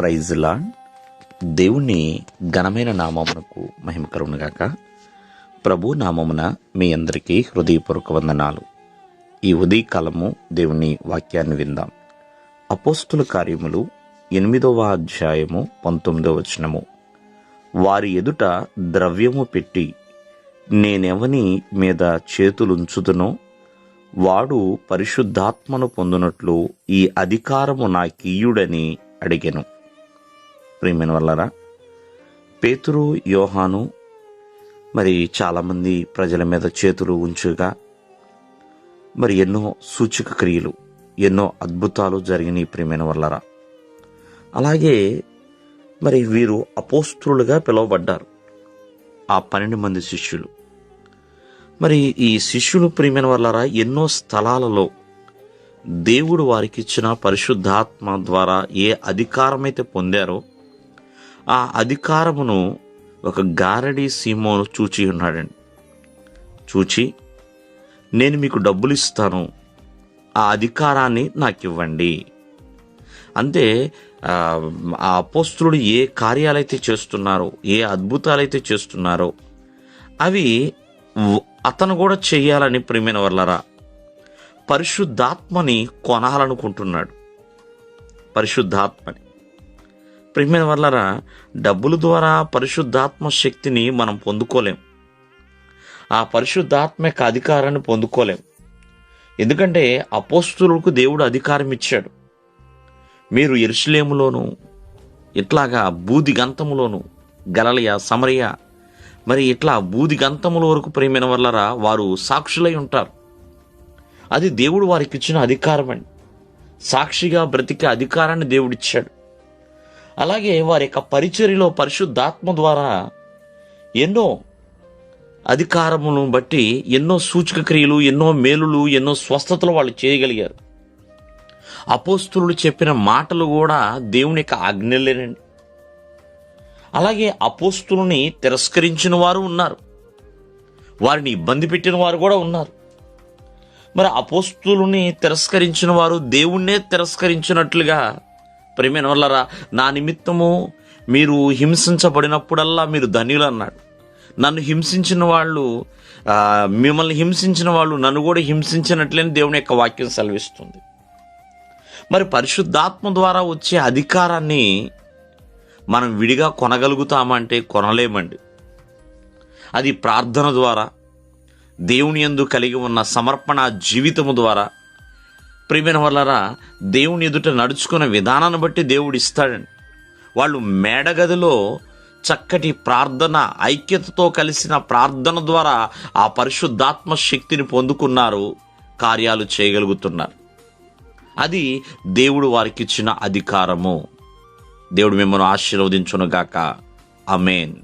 ప్రైజ్లా దేవుని ఘనమైన నామమునకు మహిమ కలుగునుగాక ప్రభు నామమున మీ అందరికీ హృదయపూర్వక వందనాలు. ఈ ఉదయకాలము దేవుని వాక్యాన్ని విందాం. అపోస్తుల కార్యములు ఎనిమిదవ అధ్యాయము పంతొమ్మిదవ వచనము. వారి ఎదుట ద్రవ్యము పెట్టి నేనెవని మీద చేతులుంచుతునో వాడు పరిశుద్ధాత్మను పొందినట్లు ఈ అధికారము నాకీయుడని అడిగెను. ప్రియమైన వల్లరా పేతురు యోహాను మరి చాలామంది ప్రజల మీద చేతులు ఉంచుగా మరి ఎన్నో సూచక క్రియలు ఎన్నో అద్భుతాలు జరిగినాయి ప్రియమైన వల్లరా అలాగే మరి వీరు అపోస్తులుగా పిలువబడ్డారు ఆ పన్నెండు మంది శిష్యులు. మరి ఈ శిష్యులు ప్రియమైన వల్లరా ఎన్నో స్థలాలలో దేవుడు వారికి ఇచ్చిన పరిశుద్ధాత్మ ద్వారా ఏ అధికారమైతే పొందారో ఆ అధికారమును ఒక గారడి సీమోను చూచి ఉన్నాడండి. చూచి నేను మీకు డబ్బులు ఇస్తాను ఆ అధికారాన్ని నాకు ఇవ్వండి అంతే ఆ అపోస్తుడు ఏ కార్యాలైతే చేస్తున్నారో ఏ అద్భుతాలైతే చేస్తున్నారో అవి అతను కూడా చేయాలని ప్రేమైన వల్లరా పరిశుద్ధాత్మని కొనాలనుకుంటున్నాడు. పరిశుద్ధాత్మని. ప్రేమిన వల్లరా డబ్బుల ద్వారా పరిశుద్ధాత్మ శక్తిని మనం పొందుకోలేం. ఆ పరిశుద్ధాత్మ యొక్క అధికారాన్ని పొందుకోలేం. ఎందుకంటే అపోస్తులకు దేవుడు అధికారం ఇచ్చాడు. మీరు ఎరుసలేములోను ఇట్లాగా బూది గంతములోను గలలియ సమరయ మరి ఇట్లా బూది గంతముల వరకు ప్రేమైన వల్లరా వారు సాక్షులై ఉంటారు. అది దేవుడు వారికి ఇచ్చిన అధికారం అండి సాక్షిగా బ్రతికే అధికారాన్ని దేవుడిచ్చాడు. అలాగే వారి యొక్క పరిచర్యలో పరిశుద్ధాత్మ ద్వారా ఎన్నో అధికారములను బట్టి ఎన్నో సూచక క్రియలు ఎన్నో మేలులు ఎన్నో స్వస్థతలు వాళ్ళు చేయగలిగారు. అపోస్తులు చెప్పిన మాటలు కూడా దేవుని యొక్క ఆజ్ఞలేనండి. అలాగే అపోస్తులని తిరస్కరించిన వారు ఉన్నారు. వారిని ఇబ్బంది పెట్టిన వారు కూడా ఉన్నారు. మరి అపోస్తులని తిరస్కరించిన వారు దేవుణ్ణే తిరస్కరించినట్లుగా ప్రేమినోళ్ళరా నా నిమిత్తము మీరు హింసించబడినప్పుడల్లా మీరు ధనియులు అన్నాడు. నన్ను హింసించిన వాళ్ళు మిమ్మల్ని హింసించిన వాళ్ళు నన్ను కూడా హింసించినట్లేని దేవుని యొక్క వాక్యం సెలవిస్తుంది. మరి పరిశుద్ధాత్మ ద్వారా వచ్చే అధికారాన్ని మనం విడిగా కొనగలుగుతామంటే కొనలేమండి. అది ప్రార్థన ద్వారా దేవుని యందు కలిగి ఉన్న సమర్పణ జీవితము ద్వారా ప్రియమైన వల్లరా దేవుని ఎదుట నడుచుకున్న విధానాన్ని బట్టి దేవుడు ఇస్తాడండి వాళ్ళు మేడగదిలో చక్కటి ప్రార్థన ఐక్యతతో కలిసిన ప్రార్థన ద్వారా ఆ పరిశుద్ధాత్మ శక్తిని పొందుకున్నారు కార్యాలు చేయగలుగుతున్నారు. అది దేవుడు వారికి ఇచ్చిన అధికారము. దేవుడు మిమ్మల్ని ఆశీర్వదించునుగాక. అమేన్